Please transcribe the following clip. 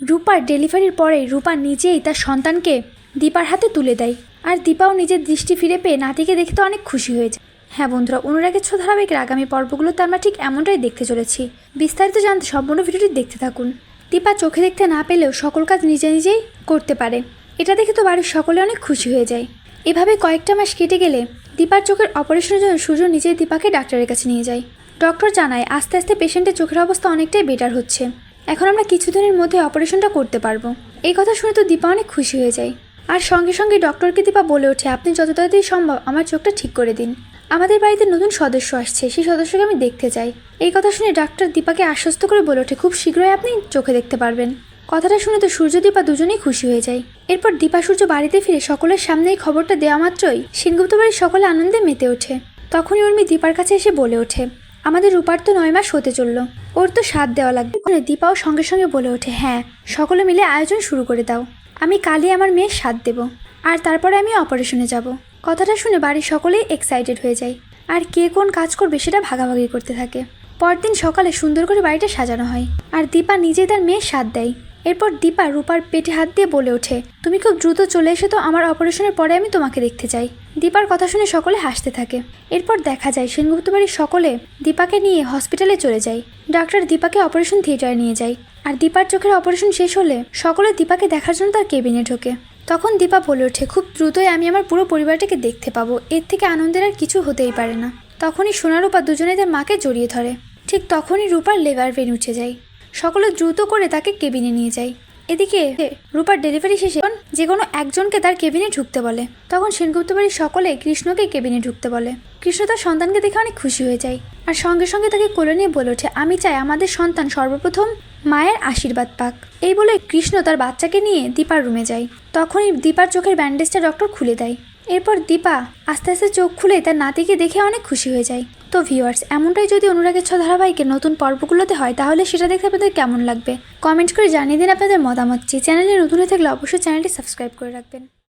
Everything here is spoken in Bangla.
রূপার ডেলিভারির পরে রূপা নিজেই তার সন্তানকে দীপার হাতে তুলে দেয়। আর দীপাও নিজের দৃষ্টি ফিরে পেয়ে নাতিকে দেখতে অনেক খুশি হয়ে যায় হ্যাঁ বন্ধুরা, অনুরাগের ছ ধারাবাহিকের আগামী পর্বগুলোতে আমরা ঠিক এমনটাই দেখতে চলেছি। বিস্তারিত জানতে সম্পূর্ণ ভিডিওটি দেখতে থাকুন। দীপা চোখে দেখতে না পেলেও সকল কাজ নিজে নিজেই করতে পারে। এটা দেখে তো বাড়ির সকলে অনেক খুশি হয়ে যায়। এভাবে কয়েকটা মাস কেটে গেলে দীপার চোখের অপারেশনের জন্য সূর্য নিজেই দীপাকে ডাক্তারের কাছে নিয়ে যায়। ডক্টর জানায়, আস্তে আস্তে পেশেন্টের চোখের অবস্থা অনেকটাই বেটার হচ্ছে। এখন আমরা কিছুদিনের মধ্যে অপারেশনটা করতে পারব। এই কথা শুনে তো দীপা অনেক খুশি হয়ে যায়। আর সঙ্গে সঙ্গে ডক্টরকে দীপা বলে ওঠে, আপনি যত তাড়াতাড়ি সম্ভব আমার চোখটা ঠিক করে দিন। আমাদের বাড়িতে নতুন সদস্য আসছে, সেই সদস্যকে আমি দেখতে চাই। এই কথা শুনে ডাক্তার দীপাকে আশ্বস্ত করে বলে ওঠে, খুব শীঘ্রই আপনি চোখে দেখতে পারবেন। কথাটা শুনে তো সূর্য দীপা দুজনেই খুশি হয়ে যায়। এরপর দীপা সূর্য বাড়িতে ফিরে সকলের সামনে এই খবরটা দেওয়া মাত্রই সেনগুপ্ত বাড়ির সকলে আনন্দে মেতে ওঠে। তখনই উর্মি দীপার কাছে এসে বলে ওঠে আমাদের রূপার তো নয় মাস হতে চলল। ওর তো সাথ দেওয়া লাগবে। ওখানে দীপাও সঙ্গে সঙ্গে বলে ওঠে হ্যাঁ সকলে মিলে আয়োজন শুরু করে দাও। আমি কালই আমার মেয়ের সাথ দেব। আর তারপরে আমি অপারেশনে যাব। কথাটা শুনে বাড়ির সকলেই এক্সাইটেড হয়ে যায়। আর কে কোন কাজ করবে সেটা ভাগাভাগি করতে থাকে। পরদিন সকালে সুন্দর করে বাড়িটা সাজানো হয়। আর দীপা নিজে তার মেয়ের সাথ দেয়। এরপর দীপা রূপার পেটে হাত দিয়ে বলে ওঠে, তুমি খুব দ্রুত চলে এসে তো, আমার অপারেশনের পরে আমি তোমাকে দেখতে চাই। দীপার কথা শুনে সকলে হাসতে থাকে। এরপর দেখা যায় সেনগুপ্ত বাড়ির সকলে দীপাকে নিয়ে হসপিটালে চলে যায়। ডাক্তার দীপাকে অপারেশন থিয়েটারে নিয়ে যায়। আর দীপার চোখের অপারেশন শেষ হলে সকলে দীপাকে দেখার জন্য তার কেবিনে ঢোকে। তখন দীপা বলে ওঠে, খুব দ্রুতই আমি আমার পুরো পরিবারটাকে দেখতে পাবো। এর থেকে আনন্দের আর কিছু হতেই পারে না। তখনই সোনা রূপা দুজনে তার মাকে জড়িয়ে ধরে। ঠিক তখনই রূপার লেবার পেন উঠে যায়। সকলে দ্রুত করে তাকে কেবিনে নিয়ে যায়। এদিকে রূপার ডেলিভারি শেষে যে কোনো একজনকে তার কেবিনে ঢুকতে বলে, তখন সেনগুপ্ত বাড়ির সকলে কৃষ্ণকে কেবিনে ঢুকতে বলে। কৃষ্ণ তার সন্তানকে দেখে অনেক খুশি হয়ে যায় আর সঙ্গে সঙ্গে তাকে কোলে নিয়ে বলে ওঠে, আমি চাই আমাদের সন্তান সর্বপ্রথম মায়ের আশীর্বাদ পাক। এই বলে কৃষ্ণ তার বাচ্চাকে নিয়ে দীপার রুমে যায়। তখনই দীপার চোখের ব্যান্ডেজটা ডক্টর খুলে দেয়। এরপর দীপা আস্তে আস্তে চোখ খুলে তার নাতিকে দেখে অনেক খুশি হয়ে যায়। তো ভিউয়ার্স এমনটাই যদি অনুরাগের ছ ধারাবাহিকের নতুন পর্বগুলোতে হয়, তাহলে সেটা দেখতে আপনাদের কেমন লাগবে? কমেন্ট করে জানিয়ে দিন আপনাদের মতামত চ্যানেলে নতুন হয়ে থাকলে অবশ্যই চ্যানেলটি সাবস্ক্রাইব করে রাখবেন।